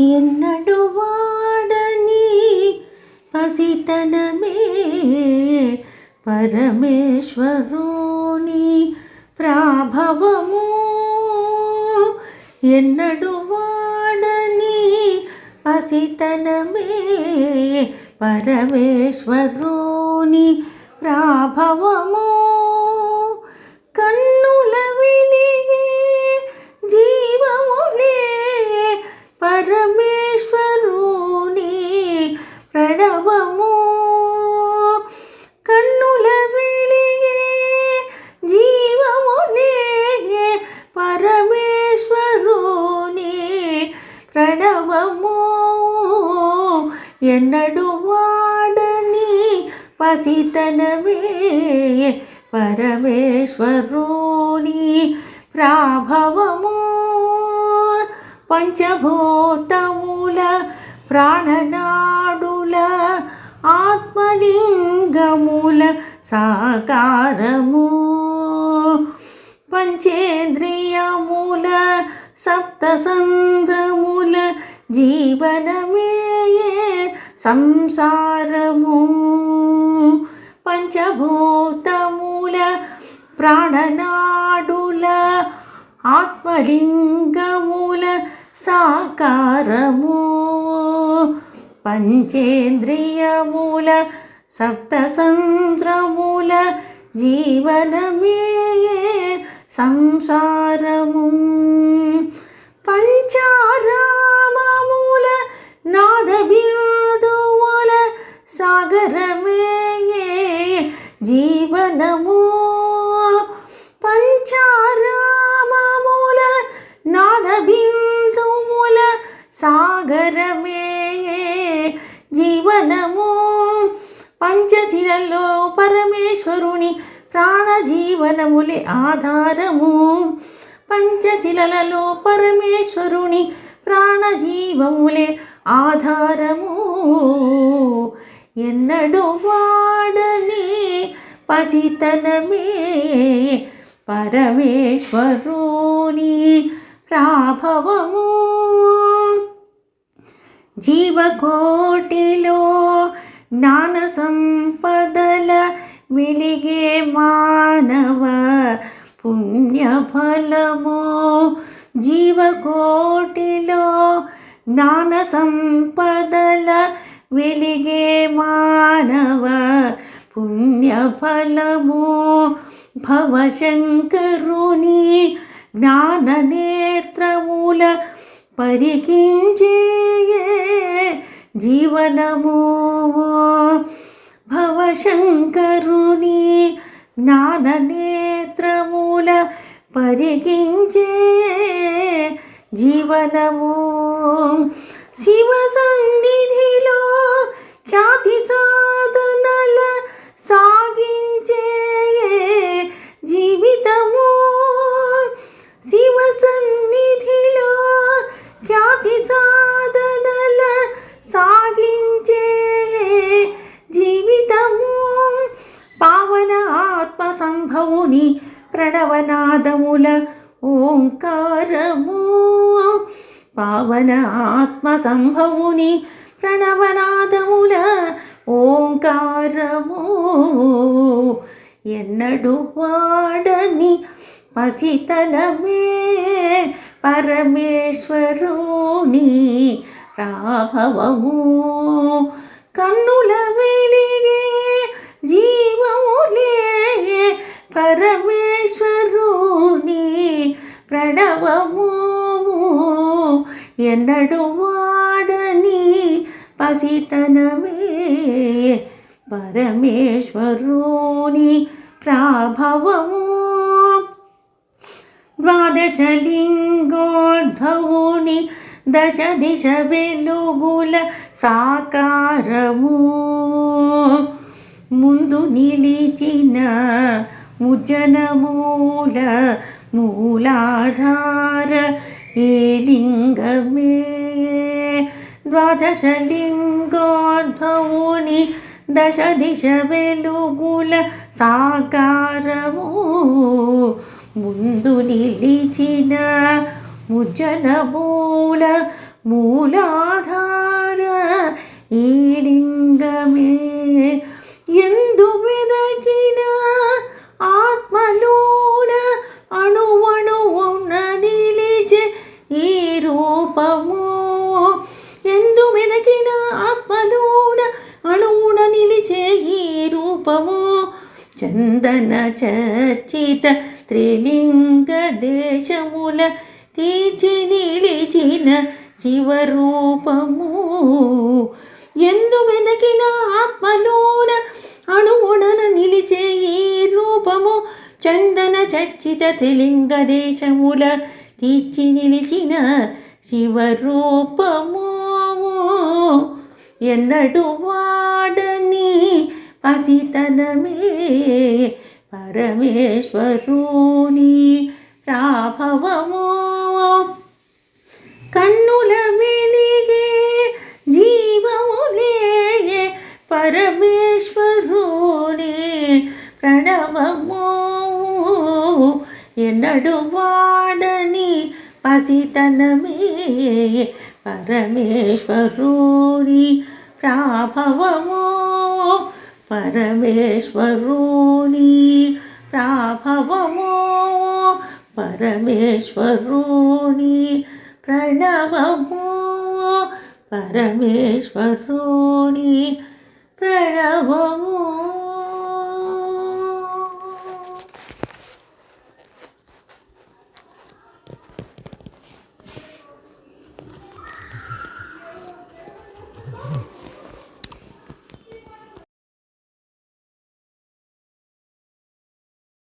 ఎన్నడు వాడని పసితనమే పరమేశ్వరుని ప్రాభవము. ఎన్నడు వాడని పసితనమే పరమేశ్వరుని ప్రాభవము. ఎన్నడు వాడని పసితనమే. పరమేశ్వరుని ప్రాభవము. పంచభూతముల ప్రాణనాడుల ఆత్మలింగముల సాకారము. పంచేంద్రియముల సప్తసంద్రముల జీవనమే. సంసారము పంచభూతముల ప్రాణనాడుల ఆత్మలింగముల సాకారము పంచేంద్రియముల సప్తసంద్రముల జీవనమే సంసారము పంచారా జీవనము పంచారామముల నాదబిందువుల సాగరమే జీవనము పంచశిలలో పరమేశ్వరుని ప్రాణజీవనములే ఆధారము పంచశిలలో పరమేశ్వరుని ప్రాణజీవములే ఆధారము ఎన్నడు వాడని పసితనమే పరమేశ్వరుని ప్రాభవము. జీవకోటిలో జ్ఞాన సంపదల వెలిగే మానవ పుణ్యఫలము. జీవకోటిలో జ్ఞాన సంపదల వెలిగే మానవ పుణ్యఫలము భవశంకరుని జ్ఞాననేత్రముల పరికించే జీవనము. భవశంకరుని జ్ఞాననేత్రముల పరికించే జీవనము. శివ సన్నిధిలో ఖ్యాతి సా సంభవుని ప్రణవనాదముల ఓంకారము పావన ఆత్మ సంభవుని ప్రణవనాదముల ఓంకారము ఎన్నడు వాడని పసితనమే పరమేశ్వరుని రాభవము కన్నుల వెలిగే ఎన్నడు వాడని పసితనమే. పరమేశ్వరుని ప్రాభవము. ద్వాదశలింగోద్భవుని దశ దిశ వెలుగుల సాకారము. ముందు నిలిచిన ముజ్జనమూల మూలాధార ఏ లింగమే. ద్వాదశలింగోద్భవుని దశ దిశ వెలుగుల సాకారము. ముందు నిలిచిన ముజ్జన మూల మూలాధార ఈ లింగమే. ఎందు వెదకిన ఆత్మలు చందన చర్చిత త్రిలింగ దేశముల తీర్చి నిలిచిన శివరూపము. ఎందు వెనకిన ఆత్మలోన అణువుడన నిలిచే ఈ రూపము చందన చర్చిత త్రిలింగ దేశముల తీర్చి నిలిచిన శివరూపము. ఎన్నడు వా అసితనమే పరమేశ్వరుని ప్రాభవము కన్నుల వెలిగే జీవములే పరమేశ్వరుని ప్రణవము. ఎన్నడు వాడని పసితనమే పరమేశ్వరుని ప్రాభవము పరమేశ్వరుని ప్రాభవము పరమేశ్వరుని ప్రణవము పరమేశ్వరుని ప్రణవము